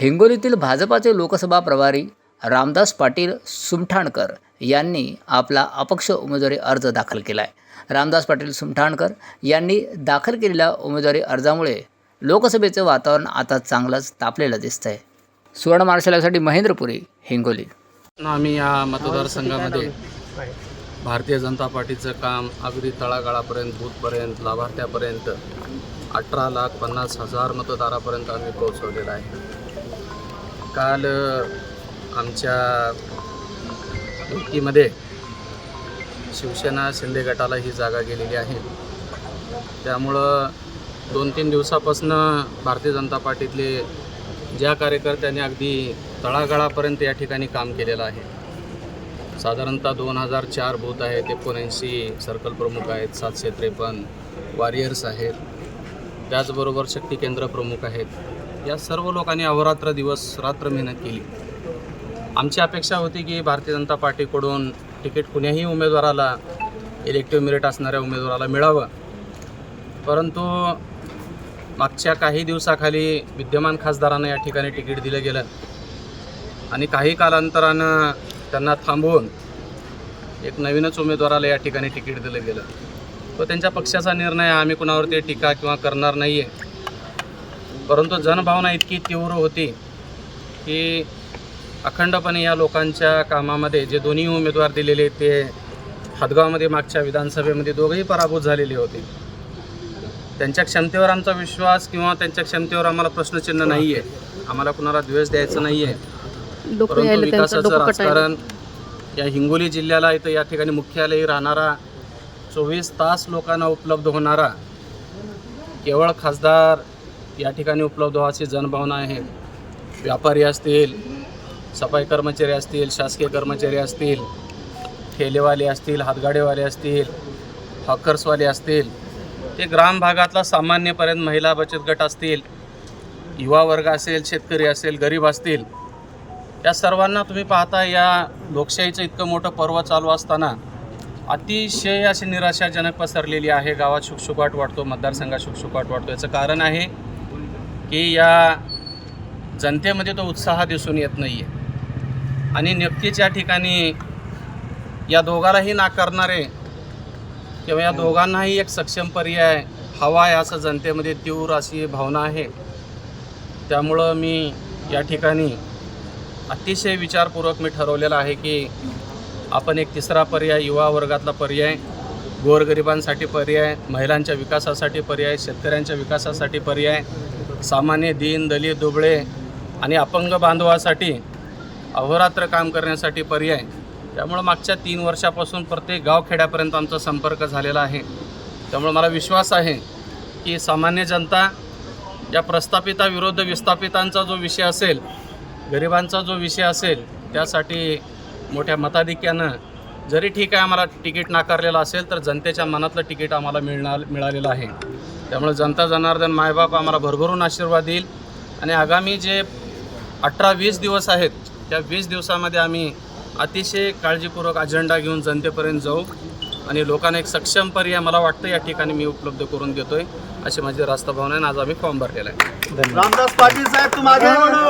हिंगोलीतील भाजपाचे लोकसभा प्रभारी रामदास पाटील सुमठाणकर यांनी आपला अपक्ष उमेदवारी अर्ज दाखल केला आहे रामदास पाटील सुमठाणकर यांनी दाखल केलेल्या उमेदवारी अर्जामुळे लोकसभेचं वातावरण आता चांगलंच तापलेलं दिसतंय. सुवर्ण मार्शलासाठी महेंद्रपुरी हिंगोली. आम्ही या मतदारसंघामध्ये भारतीय जनता पार्टीचं काम अगदी तळागाळापर्यंत बूथपर्यंत लाभार्थ्यापर्यंत अठरा लाख पन्नास हजार मतदारापर्यंत आम्ही पोहोचवलेलं आहे. काल आमच्या युतीमध्ये शिवसेना शिंदे गटाला ही जागा गेलेली आहे. त्यामुळं दोन तीन दिवसापासून भारतीय जनता पार्टीतले ज्या कार्यकर्त्यांनी अगदी तळागाळापर्यंत या ठिकाणी काम केलेलं आहे साधारणतः दोन हजार चार बूथ आहेत एकोणऐंशी सर्कल प्रमुख आहेत सातशे त्रेपन्न वॉरियर्स आहेत त्याचबरोबर शक्ती केंद्र प्रमुख आहेत. या सर्व लोकांनी अहोरात्र दिवस रात्र मेहनत केली. आमची अपेक्षा होती की भारतीय जनता पार्टीकडून तिकीट कुण्याही उमेदवाराला इलेक्टिव्ह मेरिट असणाऱ्या उमेदवाराला मिळावं. परंतु मागच्या काही दिवसाखाली विद्यमान खासदारांना या ठिकाणी तिकीट दिलं गेलं आणि काही कालांतरानं त्यांना थांबवून एक नवीनच उमेदवाराला या ठिकाणी तिकीट दिलं गेलं. तो त्यांच्या पक्षाचा निर्णय आम्ही कुणावरती टीका किंवा करणार नाही आहे परंतु जनभावना इतकी तीव्र होती की अखंडपणे या लोकांच्या कामामध्ये जे दोन्ही उमेदवार दिलेले ते हदगावमध्ये मागच्या विधानसभेमध्ये दोघंही पराभूत झालेले होते. त्यांच्या क्षमतेवर आमचा विश्वास किंवा त्यांच्या क्षमतेवर आम्हाला प्रश्नचिन्ह नाही आहे आम्हाला कुणाला द्वेष द्यायचा नाही आहे परंतु विकासाचं राजकारण या हिंगोली जिल्ह्याला इथं या ठिकाणी मुख्यालयी राहणारा चोवीस तास लोकांना उपलब्ध होणारा केवळ खासदार या ठिकाणी उपलब्ध व्हायची जनभावना आहे. व्यापारी असतील सफाई कर्मचारी असतील शासकीय कर्मचारी असतील ठेलेवाले असतील हातगाडेवाले असतील हॉकर्सवाले असतील ते ग्राम भागातला सामान्यपर्यंत महिला बचत गट असतील युवा वर्ग असेल शेतकरी असेल गरीब असतील या सर्वांना तुम्ही पाहता या लोकशाहीचं इतकं मोठं पर्व चालू असताना अतिशय अशी निराशाजनक पसरलेली आहे. गावात शुकशुकाट वाटतो मतदारसंघात शुकशुकाट वाटतो याचं कारण आहे की या जनतेमध्ये तो उत्साह दिसून येत नाही आहे आणि नक्कीच या ठिकाणी या दोघालाही नाकारणारे किंवा या दोघांनाही एक सक्षम पर्याय हवा आहे असं जनतेमध्ये तीव्र अशी भावना आहे. त्यामुळं मी या ठिकाणी अतिशय विचारपूर्वक मी ठरवलेलं आहे की आपण एक तिसरा पर्याय युवा वर्गातला पर्याय गोरगरिबांसाठी पर्याय महिलांच्या विकासासाठी पर्याय शेतकऱ्यांच्या विकासासाठी पर्याय सामान्य दीन दलित दुबळे आणि अपंग बांधवासाठी अहोरात्र काम करण्यासाठी पर्याय. त्यामुळं मागच्या तीन वर्षापासून प्रत्येक गावखेड्यापर्यंत आमचा संपर्क झालेला आहे. त्यामुळं मला विश्वास आहे की सामान्य जनता या प्रस्थापिताविरुद्ध विस्थापितांचा जो विषय असेल गरिबांचा जो विषय असेल त्यासाठी मोठ्या मताधिक्यानं जरी ठीक आहे आम्हाला तिकीट नाकारलेलं असेल तर जनतेच्या मनातलं तिकीट आम्हाला मिळणार मिळालेलं आहे. त्यामुळे जनता जनार्दन मायबाप आम्हाला भरभरून आशीर्वाद देईल. आणि आगामी जे अठरा वीस दिवस आहेत त्या वीस दिवसामध्ये आम्ही अतिशय काळजीपूर्वक अजेंडा घेऊन जनतेपर्यंत जाऊ. आणि लोकांना एक सक्षम पर्याय मला वाटतं या ठिकाणी मी उपलब्ध करून देतोय अशी माझी रास्त भावना आहे. आणि आज आम्ही फॉर्म भरलेला आहे. रामदास पाटील साहेब तुम आगे बढ़ो